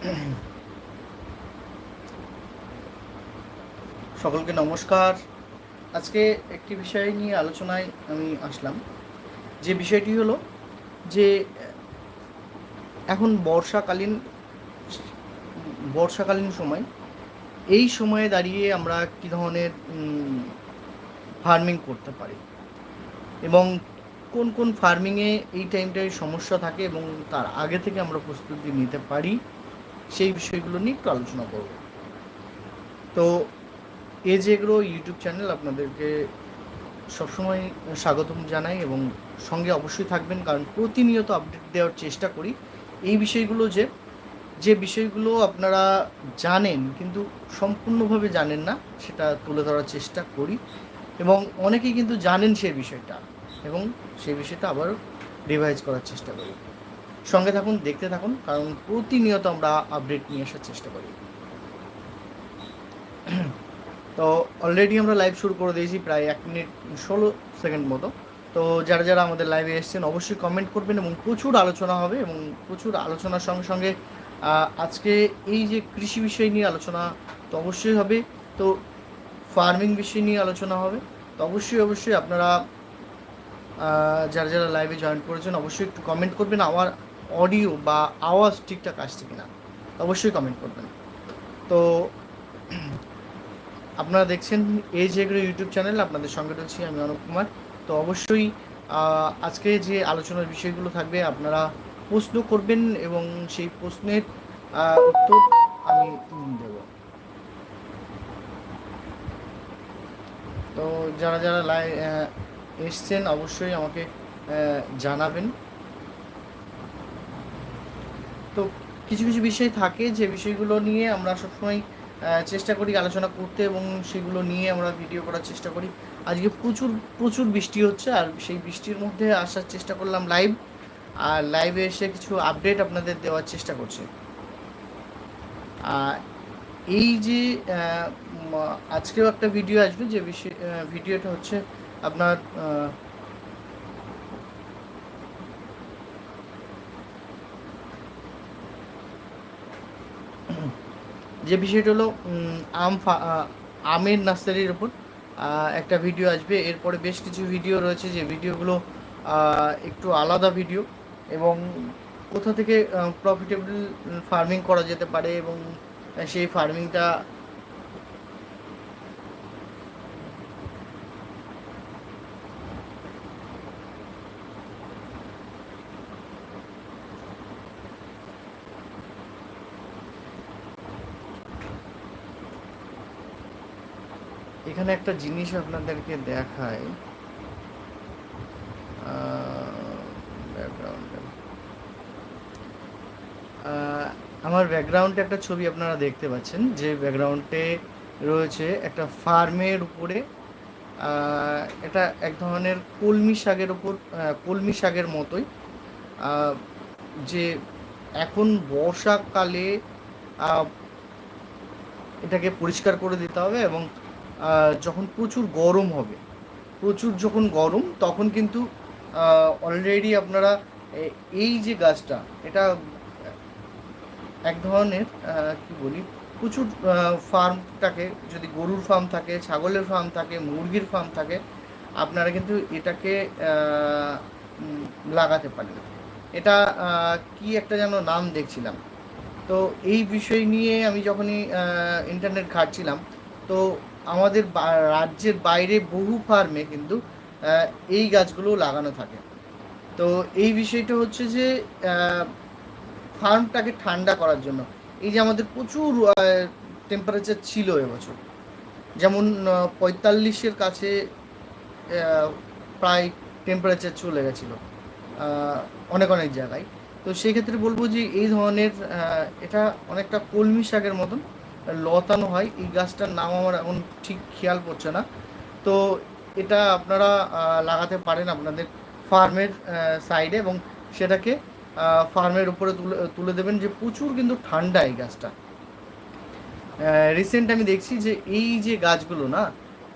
সকলকে নমস্কার। আজকে একটি বিষয় নিয়ে আলোচনায় আমি আসলাম। যে বিষয়টি হলো যে, এখন বর্ষাকালীন বর্ষাকালীন সময়, এই সময়ে দাঁড়িয়ে আমরা কী ধরনের ফার্মিং করতে পারি? এবং কোন কোন ফার্মিংয়ে এই টাইমটায় সমস্যা থাকে এবং তার আগে থেকে আমরা প্রস্তুতি নিতে পারি? সেই বিষয়গুলো নিয়ে একটু আলোচনা করব। তো এজ এগ্রো ইউটিউব চ্যানেল আপনাদেরকে সবসময় স্বাগতম জানাই এবং সঙ্গে অবশ্যই থাকবেন, কারণ প্রতিনিয়ত আপডেট দেওয়ার চেষ্টা করি। এই বিষয়গুলো যে যে বিষয়গুলো আপনারা জানেন কিন্তু সম্পূর্ণভাবে জানেন না, সেটা তুলে ধরার চেষ্টা করি। এবং অনেকেই কিন্তু জানেন সেই বিষয়টা এবং সেই বিষয়টা আবার রিভাইজ করার চেষ্টা করি। সঙ্গে থাকুন, দেখতে থাকুন, কারণ প্রতিনিয়ত আমরা আপডেট নিয়ে আসার চেষ্টা করি। তো অলরেডি আমরা লাইভ শুরু করে দিয়েছি প্রায় এক মিনিট ষোলো সেকেন্ড মতো। তো যারা যারা আমাদের লাইভে এসছেন, অবশ্যই কমেন্ট করবেন এবং প্রচুর আলোচনা হবে এবং প্রচুর আলোচনার সঙ্গে সঙ্গে আজকে এই যে কৃষি বিষয় নিয়ে আলোচনা, তো অবশ্যই হবে। তো ফার্মিং বিষয় নিয়ে আলোচনা হবে। তো অবশ্যই অবশ্যই আপনারা যারা যারা লাইভে জয়েন করেছেন, অবশ্যই একটু কমেন্ট করবেন। আমার অডিও বা আওয়াজ ঠিকঠাক আসছে কিনা, অবশ্যই কমেন্ট করবেন। তো, আপনারা দেখছেন এই যে এগুলো ইউটিউব চ্যানেল আপনাদের সঙ্গে রয়েছি আমি অনুপ কুমার। তো অবশ্যই আজকে যে আলোচনার বিষয়গুলো থাকবে, আপনারা প্রশ্ন করবেন এবং সেই প্রশ্নের উত্তর আমি দেব। তো যারা যারা লাই এসছেন, অবশ্যই আমাকে জানাবেন। তো কিছু কিছু বিষয় থাকে যে বিষয়গুলো নিয়ে আমরা সবসময় চেষ্টা করি আলোচনা করতে এবং সেগুলো নিয়ে আমরা ভিডিও করার চেষ্টা করি। আজকে প্রচুর প্রচুর বৃষ্টি হচ্ছে আর সেই বৃষ্টির মধ্যে আসার চেষ্টা করলাম লাইভ আর লাইভে এসে কিছু আপডেট আপনাদের দেওয়ার চেষ্টা করছি। এই যে আজকেও একটা ভিডিও আসবে যে বিষয় ভিডিওটা হচ্ছে আপনার যে বিষয়টা হলো আম আমের নার্সারির ওপর একটা ভিডিও আসবে। এরপরে বেশ কিছু ভিডিও রয়েছে, যে ভিডিওগুলো একটু আলাদা ভিডিও এবং কোথা থেকে প্রফিটেবল ফার্মিং করা যেতে পারে এবং সেই ফার্মিংটা এখানে একটা জিনিস আপনাদেরকে দেখায় আমার ব্যাকগ্রাউন্ডে একটা ছবি আপনারা দেখতে পাচ্ছেন, যে ব্যাকগ্রাউন্ডে রয়েছে একটা ফার্মের উপরে এটা এক ধরনের কলমি শাকের উপর কলমি শাকের মতোই। যে এখন বর্ষাকালে এটাকে পরিষ্কার করে দিতে হবে এবং যখন প্রচুর গরম হবে, প্রচুর যখন গরম, তখন কিন্তু অলরেডি আপনারা এই যে গাছটা, এটা এক ধরনের কি বলি, প্রচুর ফার্মটাকে যদি গরুর ফার্ম থাকে, ছাগলের ফার্ম থাকে, মুরগির ফার্ম থাকে, আপনারা কিন্তু এটাকে লাগাতে পারেন। এটা কি একটা যেন নাম দেখছিলাম। তো এই বিষয় নিয়ে আমি যখনই ইন্টারনেট ঘাটছিলাম, তো আমাদের রাজ্যের বাইরে বহু ফার্মে কিন্তু এই গাছগুলো লাগানো থাকে। তো এই বিষয়টা হচ্ছে যে ফার্মটাকে ঠান্ডা করার জন্য। এই যে আমাদের প্রচুর টেম্পারেচার ছিল এবছর। যেমন পঁয়তাল্লিশের কাছে প্রায় টেম্পারেচার চলে গেছিল অনেক অনেক জায়গায়। তো সেক্ষেত্রে বলব যে, এই ধরনের এটা অনেকটা কলমি শাকের মতন। লতানো হয়। এই গাছটার নাম আমার এখন ঠিক খেয়াল পড়ছে না। তো এটা আপনারা লাগাতে পারেন আপনাদের ফার্মের সাইডে এবং সেটাকে ফার্মের উপরে তুলে তুলে দেবেন যে প্রচুর কিন্তু ঠান্ডা এই গাছটা। রিসেন্ট আমি দেখছি যে এই যে গাছগুলো না,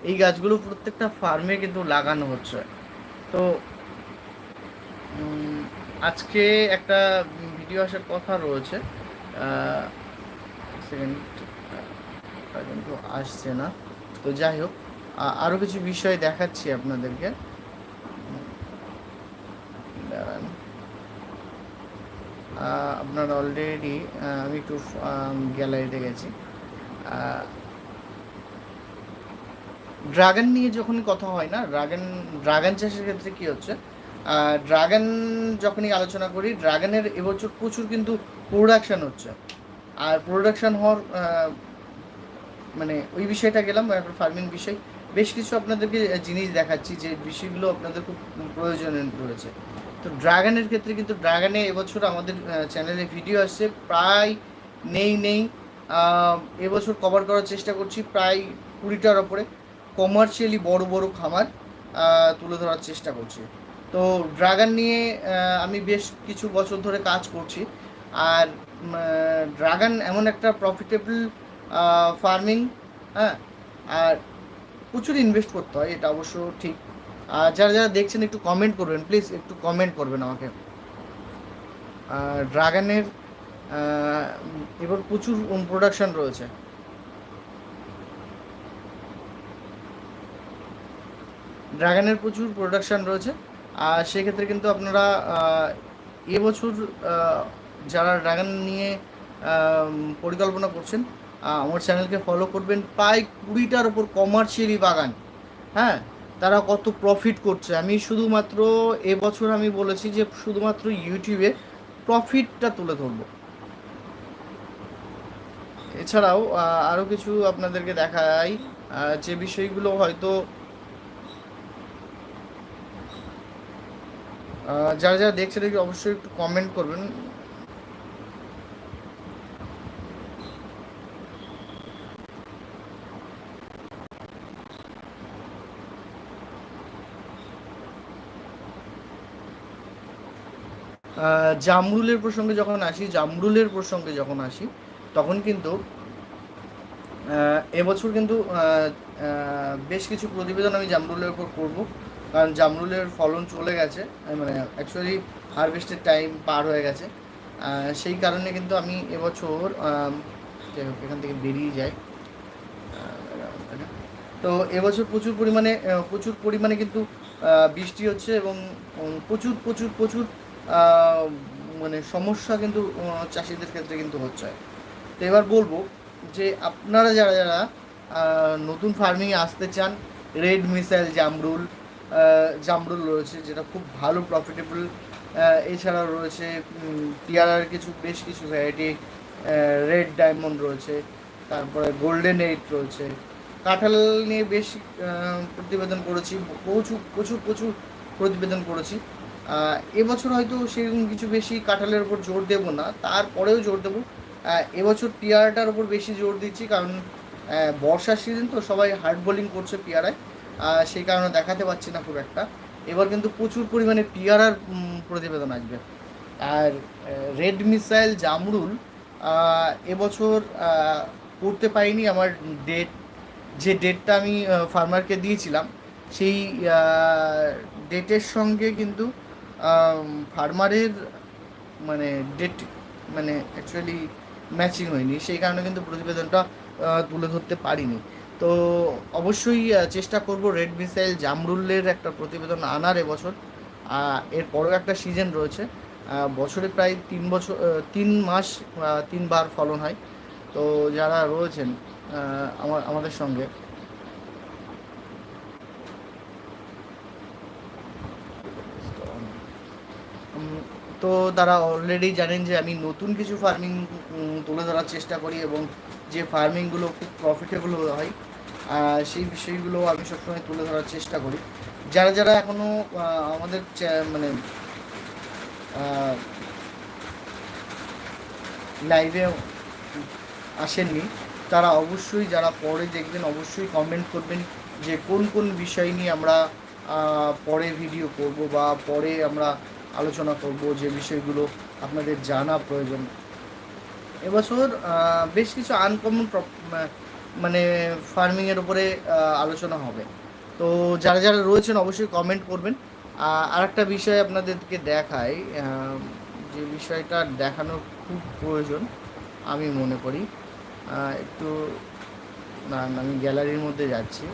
এই গাছগুলো প্রত্যেকটা ফার্মে কিন্তু লাগানো হচ্ছে। তো আজকে একটা ভিডিও আসার কথা রয়েছে। সেকেন্ড কিন্তু আসছে না। তো যাই হোক আরও কিছু বিষয় দেখাচ্ছি আপনাদেরকে। আপনার অলরেডি আমি একটু গ্যালারিতে গেছি। ড্রাগন নিয়ে যখনই কথা হয় না ড্রাগন ড্রাগন চাষের ক্ষেত্রে কি হচ্ছে? ড্রাগন যখনই আলোচনা করি ড্রাগনের এবছর প্রচুর কিন্তু প্রোডাকশন হচ্ছে। আর প্রোডাকশান হওয়ার মানে ওই বিষয়টা গেলাম, এরপর ফার্মিং বিষয়। বেশ কিছু আপনাদেরকে জিনিস দেখাচ্ছি যে বিষয়গুলো আপনাদের খুব প্রয়োজন রয়েছে। তো ড্রাগনের ক্ষেত্রে কিন্তু ড্রাগনে এবছর আমাদের চ্যানেলে ভিডিও আসছে, প্রায় নেই নেই। এবছর কভার করার চেষ্টা করছি প্রায় কুড়িটার ওপরে। কমার্শিয়ালি বড় বড় খামার তুলে ধরার চেষ্টা করছি। তো ড্রাগন নিয়ে আমি বেশ কিছু বছর ধরে কাজ করছি। আর ড্রাগন এমন একটা প্রফিটেবল ফার্মিং হ্যাঁ? আর প্রচুর ইনভেস্ট করতে হয়, এটা অবশ্য ঠিক। আর যারা যারা দেখছেন, একটু কমেন্ট করবেন প্লিজ একটু কমেন্ট করবেন আমাকে। ড্রাগনের এবার প্রচুর প্রোডাকশন রয়েছে। ড্রাগনের প্রচুর প্রোডাকশন রয়েছে। আর সেক্ষেত্রে কিন্তু আপনারা এবছর যারা ড্রাগন নিয়ে পরিকল্পনা করছেন আমার চ্যানেলকে ফলো করবেন। প্রায় কুড়িটার ওপর কমার্শিয়ালি বাগান। হ্যাঁ তারা কত প্রফিট করছে। আমি শুধুমাত্র এবছর আমি বলেছি যে শুধুমাত্র ইউটিউবে প্রফিটটা তুলে ধরব। এছাড়াও আরও কিছু আপনাদেরকে দেখাই। যে বিষয়গুলো হয়তো যারা যারা দেখছে একটু অবশ্যই একটু কমেন্ট করবেন। জামরুলের প্রসঙ্গে যখন আসি, জামরুলের প্রসঙ্গে যখন আসি, তখন কিন্তু এবছর কিন্তু বেশ কিছু প্রতিবেদন আমি জামরুলের উপর করব। কারণ জামরুলের ফলন চলে গেছে মানে অ্যাকচুয়ালি হারভেস্টের টাইম পার হয়ে গেছে। সেই কারণে কিন্তু আমি এবছর যাই হোক, এখান থেকে বেরিয়ে যাই। তো এবছর প্রচুর পরিমাণে প্রচুর পরিমাণে কিন্তু বৃষ্টি হচ্ছে এবং প্রচুর প্রচুর প্রচুর মানে সমস্যা কিন্তু চাষিদের ক্ষেত্রে কিন্তু হচ্ছে। তো এবার বলব যে আপনারা যারা যারা নতুন ফার্মিংয়ে আসতে চান রেড মিসাইল জামরুল জামরুল রয়েছে, যেটা খুব ভালো প্রফিটেবল এছাড়াও রয়েছে টিয়ারার কিছু, বেশ কিছু ভ্যারাইটি রেড ডায়মন্ড রয়েছে, তারপরে গোল্ডেন এইট রয়েছে। কাঁঠাল নিয়ে বেশ প্রতিবেদন করেছি, প্রচুর প্রচুর প্রচুর প্রতিবেদন করেছি। এবছর হয়তো সেরকম কিছু বেশি কাঁঠালের উপর জোর দেবো না, তারপরেও জোর দেবো। এবছর পিয়ারাটার উপর বেশি জোর দিচ্ছি, কারণ বর্ষার সিজন তো সবাই হার্ড বোলিং করছে পিয়ারায় সেই কারণে দেখাতে পাচ্ছি না খুব একটা। এবার কিন্তু প্রচুর পরিমাণে পিয়ারার প্রতিবেদন আসবে। আর রেড মিসাইল জামরুল এবছর করতে পারিনি আমার ডেট যে ডেটটা আমি ফার্মারকে দিয়েছিলাম, সেই ডেটের সঙ্গে কিন্তু ফার্মারের মানে ডেট মানে অ্যাকচুয়ালি ম্যাচিং হয়নি। সেই কারণে কিন্তু প্রতিবেদনটা তুলে ধরতে পারিনি। তো অবশ্যই চেষ্টা করব রেড মিসাইল জামরুলের একটা প্রতিবেদন আনার এবছর। এরপরও একটা সিজন রয়েছে। বছরে প্রায় তিন বছর তিন মাস তিনবার ফলন হয়। তো যারা রয়েছেন আমার আমাদের সঙ্গে তো তারা অলরেডি জানেন যে আমি নতুন কিছু ফার্মিং তুলে ধরার চেষ্টা করি এবং যে ফার্মিংগুলো খুব প্রফিটেবল হয় সেই বিষয়গুলো আমি সবসময় তুলে ধরার চেষ্টা করি। যারা যারা এখনও আমাদের মানে লাইভে আসেননি, তারা অবশ্যই, যারা পরে দেখবেন অবশ্যই কমেন্ট করবেন যে কোন কোন বিষয় নিয়ে আমরা পরে ভিডিও করব বা পরে আমরা আলোচনা করব যে বিষয়গুলো আপনাদের জানা প্রয়োজন। এবছর বেশ কিছু আনকমন মানে ফার্মিংয়ের উপরে আলোচনা হবে। তো যারা যারা রয়েছেন অবশ্যই কমেন্ট করবেন। আর একটা বিষয় আপনাদেরকে দেখাই যে বিষয়টা দেখানোর খুব প্রয়োজন, আমি মনে করি। একটু, না আমি গ্যালারির মধ্যে যাচ্ছি।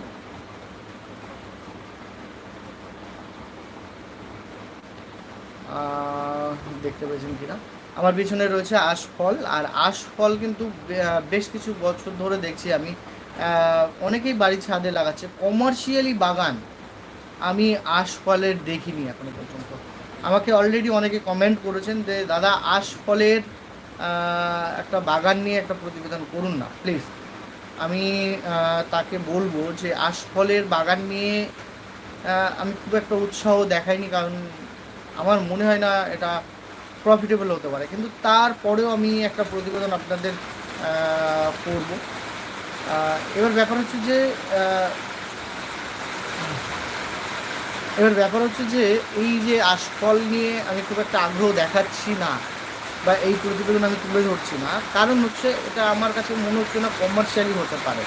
দেখতে পেয়েছেন কিনা? আমার পিছনে রয়েছে আশফল, আর আশফল কিন্তু বেশ কিছু বছর ধরে দেখছি আমি। অনেকেই বাড়ির ছাদে লাগাচ্ছে। কমার্শিয়ালি বাগান আমি আশফলের দেখিনি এখনও পর্যন্ত। আমাকে অলরেডি অনেকে কমেন্ট করেছেন যে, দাদা, আশফলের একটা বাগান নিয়ে একটা প্রতিবেদন করুন না প্লিজ আমি তাকে বলব যে, আশফলের বাগান নিয়ে আমি খুব একটা উৎসাহ দেখাইনি কারণ আমার মনে হয় না এটা প্রফিটেবল হতে পারে। কিন্তু তারপরেও আমি একটা প্রতিবেদন আপনাদের করব। এবার ব্যাপার হচ্ছে যে এবার ব্যাপার হচ্ছে যে, এই যে আশফল নিয়ে আমি খুব একটা আগ্রহ দেখাচ্ছি না বা এই প্রতিবেদন আমি তুলে ধরছি না, কারণ হচ্ছে এটা আমার কাছে মনে হচ্ছে না কমার্শিয়ালি হতে পারে।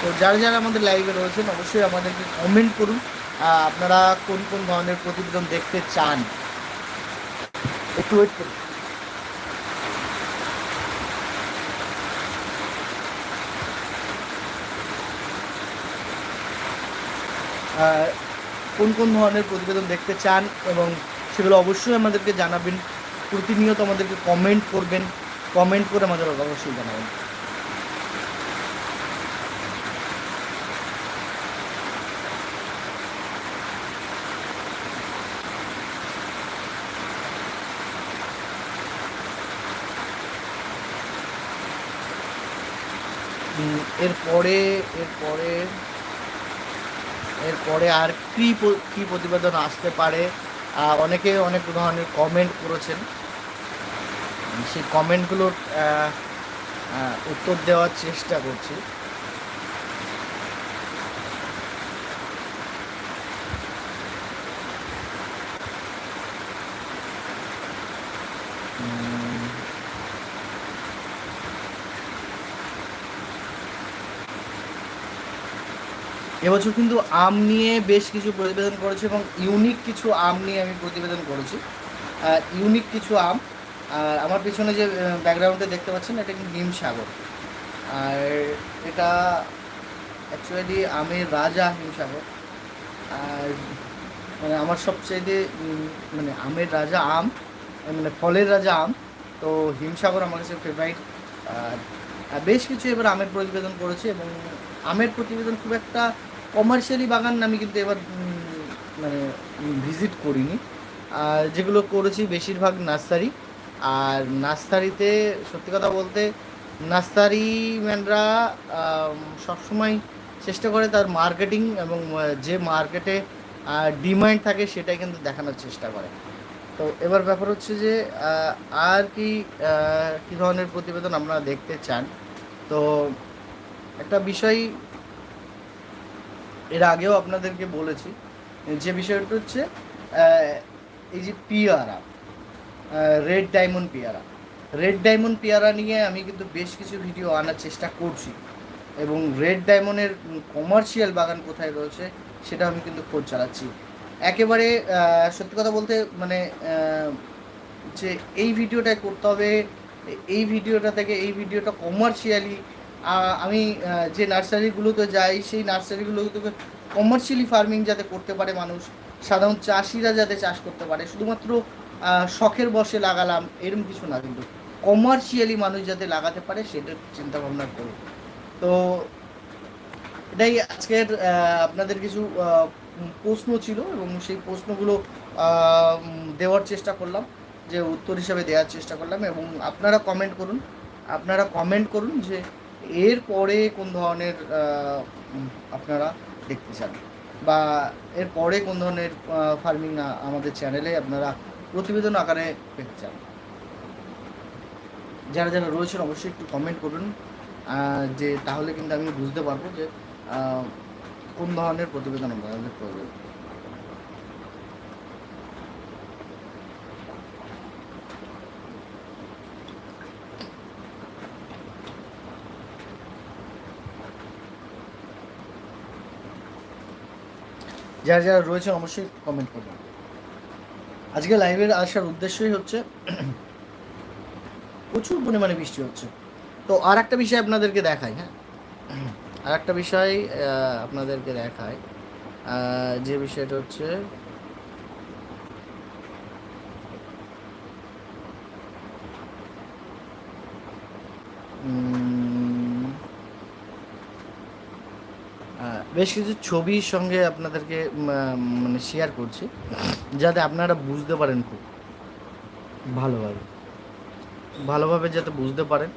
তো যারা যারা আমাদের লাইভে রয়েছেন, অবশ্যই আমাদেরকে কমেন্ট করুন। আপনারা কোন কোন ধরনের প্রতিবেদন দেখতে চান? একটু ওয়েট করুন। কোন কোন ধরনের প্রতিবেদন দেখতে চান এবং সেগুলো অবশ্যই আমাদেরকে জানাবেন। প্রতিনিয়ত আমাদেরকে কমেন্ট করবেন। কমেন্ট করে আমাদের অবশ্যই জানাবেন। এরপরে এরপরে এরপরে আর কী কী প্রতিবেদন আসতে পারে? অনেকে অনেক ধরনের কমেন্ট করেছেন। সেই কমেন্টগুলোর উত্তর দেওয়ার চেষ্টা করছি। এবছর কিন্তু আম নিয়ে বেশ কিছু প্রতিবেদন করেছি এবং ইউনিক কিছু আম নিয়ে আমি প্রতিবেদন করেছি। ইউনিক কিছু আম। আর আমার পিছনে যে ব্যাকগ্রাউন্ডে দেখতে পাচ্ছেন, এটা কিন্তু হিমসাগর আর এটা অ্যাকচুয়ালি আমের রাজা হিমসাগর আর মানে আমার সবচেয়ে মানে আমের রাজা আম মানে ফলের রাজা আম। তো হিমসাগর আমার কাছে ফেভারিট আর বেশ কিছু এবার আমের প্রতিবেদন করেছে এবং আমের প্রতিবেদন খুব একটা কমার্শিয়ালি বাগান আমি কিন্তু এবার মানে ভিজিট করিনি। আর যেগুলো করেছি বেশিরভাগ নার্সারি। আর নার্সারিতে, সত্যি কথা বলতে, নার্সারি ম্যানরা সবসময় চেষ্টা করে তার মার্কেটিং এবং যে মার্কেটে ডিমান্ড থাকে সেটাই কিন্তু দেখানোর চেষ্টা করে। তো এবার ব্যাপার হচ্ছে যে আর কি কী ধরনের প্রতিবেদন আপনারা দেখতে চান? তো একটা বিষয় এর আগেও আপনাদেরকে বলেছি, যে বিষয়টা হচ্ছে এই যে পিয়ারা রেড ডায়মন্ড পিয়ারা। রেড ডায়মন্ড পেয়ারা নিয়ে আমি কিন্তু বেশ কিছু ভিডিও আনার চেষ্টা করছি। এবং রেড ডায়মন্ডের কমার্শিয়াল বাগান কোথায় রয়েছে, সেটা আমি কিন্তু খোঁজ চালাচ্ছি। একেবারে সত্যি কথা বলতে মানে যে এই ভিডিওটাই করতে হবে, এই ভিডিওটা থেকে এই ভিডিওটা কমার্শিয়ালি আমি যে নার্সারিগুলোতে যাই, সেই নার্সারিগুলোতে কমার্শিয়ালি ফার্মিং যাতে করতে পারে মানুষ, সাধারণ চাষিরা যাতে চাষ করতে পারে, শুধুমাত্র শখের বসে লাগালাম এরকম কিছু না, কিন্তু কমার্শিয়ালি মানুষ যাতে লাগাতে পারে, সেটা চিন্তা ভাবনা করি তো, এটাই আজকের আপনাদের কিছু প্রশ্ন ছিল, এবং সেই প্রশ্নগুলো দেওয়ার চেষ্টা করলাম, যে উত্তর হিসাবে দেওয়ার চেষ্টা করলাম, এবং আপনারা কমেন্ট করুন, আপনারা কমেন্ট করুন যে এর পরে কোন ধরনের আপনারা দেখতে চান? বা এর পরে কোন ধরনের ফার্মিং আমাদের চ্যানেলে আপনারা প্রতিবেদন আকারে পেতে চান? যারা যারা রয়েছেন, অবশ্যই একটু কমেন্ট করুন। যে তাহলে কিন্তু আমি বুঝতে পারব যে কোন ধরনের প্রতিবেদন আপনাদের প্রয়োজন। যারা যারা রয়েছে অবশ্যই কমেন্ট করবেন। আজকে লাইভের আসার উদ্দেশ্যই হচ্ছে প্রচুর পরিমাণে বৃষ্টি হচ্ছে। তো আর একটা বিষয় আপনাদেরকে দেখাই হ্যাঁ? আর একটা বিষয় আপনাদেরকে দেখায় যে বিষয়টা হচ্ছে বেশ কিছু ছবির সঙ্গে আপনাদেরকে মানে শেয়ার করছি যাতে আপনারা বুঝতে পারেন খুব। ভালোভাবে। ভালোভাবে যাতে বুঝতে পারেন।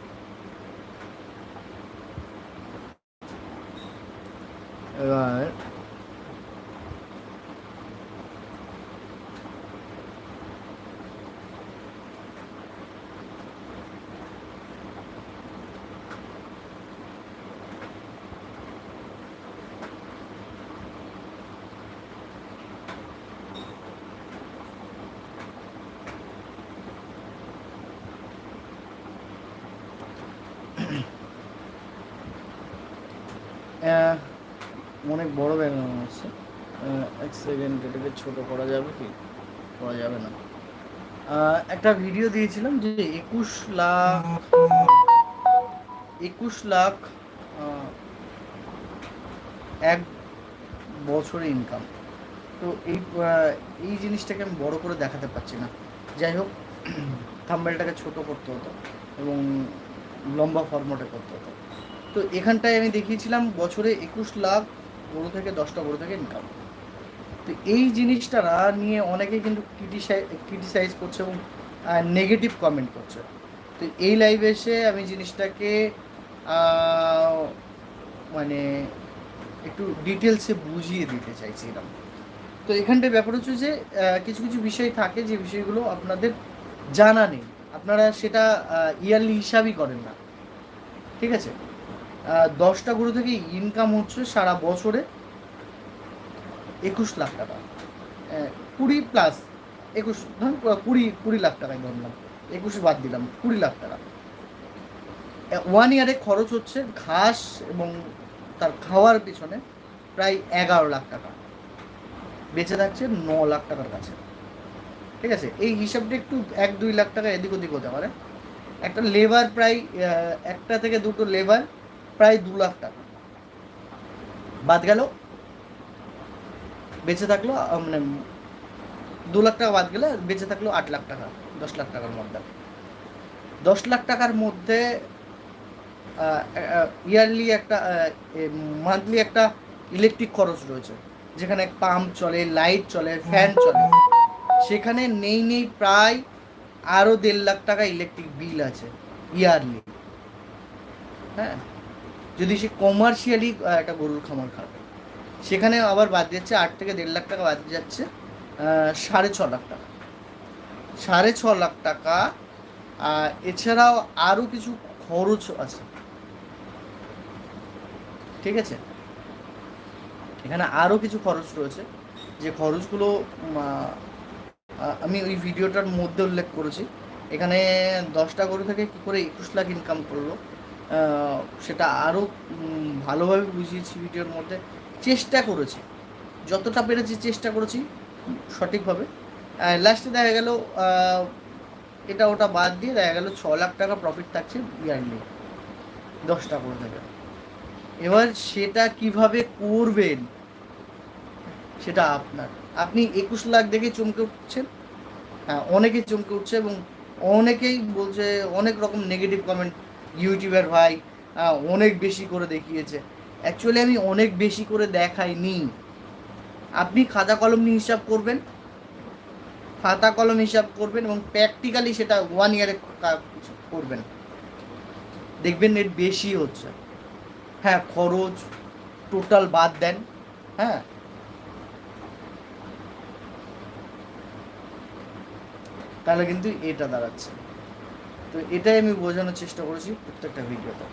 এবার অনেক বড় ব্যাগ মনে হচ্ছে এক সেকেন্ড এটাকে ছোট করা যাবে কি? করা যাবে না। একটা ভিডিও দিয়েছিলাম যে একুশ লাখ একুশ লাখ এক বছরে ইনকাম তো এই এই জিনিসটাকে আমি বড় করে দেখাতে পারছি না। যাই হোক থাম্বেলটাকে ছোট করতে হতো এবং লম্বা ফরম্যাটে করতে হতো। তো এখানটায় আমি দেখিয়েছিলাম বছরে একুশ লাখ গরু থেকে দশটা গরু থেকে ইনকাম তো এই জিনিসটারা নিয়ে অনেকে কিন্তু ক্রিটিসাইজ ক্রিটিসাইজ করছে এবং নেগেটিভ কমেন্ট করছে। তো এই লাইভে এসে আমি জিনিসটাকে মানে একটু ডিটেলসে বুঝিয়ে দিতে চাইছিলাম। তো এখানটায় ব্যাপার হচ্ছে যে কিছু কিছু বিষয় থাকে যে বিষয়গুলো আপনাদের জানা নেই। আপনারা সেটা ইয়ারলি হিসাবই করেন না। ঠিক আছে? দশটা গরু থেকে ইনকাম হচ্ছে সারা বছরে একুশ লাখ টাকা। কুড়ি প্লাস একুশ, ধরুন কুড়ি কুড়ি লাখ টাকায় ধরলাম। একুশ বাদ দিলাম, কুড়ি লাখ টাকা। ওয়ান ইয়ারে খরচ হচ্ছে ঘাস এবং তার খাওয়ার পিছনে প্রায় এগারো লাখ টাকা। বেঁচে থাকছে ন লাখ টাকার কাছে। ঠিক আছে? এই হিসাবটা একটু এক দুই লাখ টাকা এদিক ওদিক হতে পারে। একটা লেবার প্রায় একটা থেকে দুটো লেবার প্রায় দু লাখ টাকা। বাদ গেল। বেঁচে থাকল মানে দু লাখ টাকা বাদ গেলে বেঁচে থাকল আট লাখ টাকা, দশ লাখ টাকার মধ্যে। দশ লাখ টাকার মধ্যে ইয়ারলি একটা মান্থলি একটা ইলেকট্রিক খরচ রয়েছে। যেখানে পাম্প চলে লাইট চলে ফ্যান চলে। সেখানে নেই নেই প্রায় আরও দেড় লাখ টাকা ইলেকট্রিক বিল আছে ইয়ারলি হ্যাঁ? যদি সে কমার্শিয়ালি একটা গরুর খামার খাবে। সেখানে আবার বাদ যাচ্ছে আট থেকে দেড় লাখ টাকা বাদ যাচ্ছে সাড়ে ছ লাখ টাকা। সাড়ে ছ লাখ টাকা এছাড়াও আরও কিছু খরচ আছে। ঠিক আছে? এখানে আরও কিছু খরচ রয়েছে। যে খরচগুলো আমি ওই ভিডিওটার মধ্যে উল্লেখ করেছি। এখানে দশটা গরু থেকে কী করে একুশ লাখ ইনকাম করল। সেটা আরও ভালোভাবে বুঝিয়েছি ভিডিওর মধ্যে। চেষ্টা করেছি। যতটা পেরেছি চেষ্টা করেছি, সঠিকভাবে। লাস্টে দেখা গেল এটা ওটা বাদ দিয়ে দেখা গেল ছ লাখ টাকা প্রফিট থাকছে ইয়ারলি দশটা করে থেকে। এবার সেটা কীভাবে করবেন, সেটা আপনার। আপনি একুশ লাখ দেখে চমকে উঠছেন। হ্যাঁ অনেকেই চমকে উঠছে এবং অনেকেই বলছে, অনেক রকম নেগেটিভ কমেন্ট ইউটিউবের ভাই অনেক বেশি করে দেখিয়েছে। অ্যাকচুয়ালি আমি অনেক বেশি করে দেখাইনি। আপনি খাতা কলম নিয়ে হিসাব করবেন। খাতা কলম হিসাব করবেন এবং প্র্যাকটিক্যালি সেটা ওয়ান ইয়ারে করবেন। দেখবেন এর বেশি হচ্ছে। হ্যাঁ খরচ টোটাল বাদ দেন। হ্যাঁ। তাহলে কিন্তু এটা দাঁড়াচ্ছে। তো এটাই আমি বোঝানোর চেষ্টা করেছি প্রত্যেকটা ভিডিওতে।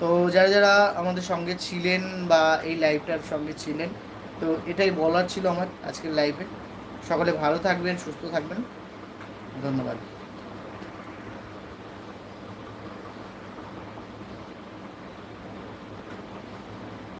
তো যারা যারা আমাদের সঙ্গে ছিলেন বা এই লাইভটার সঙ্গে ছিলেন, তো এটাই বলার ছিল আমার আজকের লাইভে সকলে ভালো থাকবেন, সুস্থ থাকবেন। ধন্যবাদ।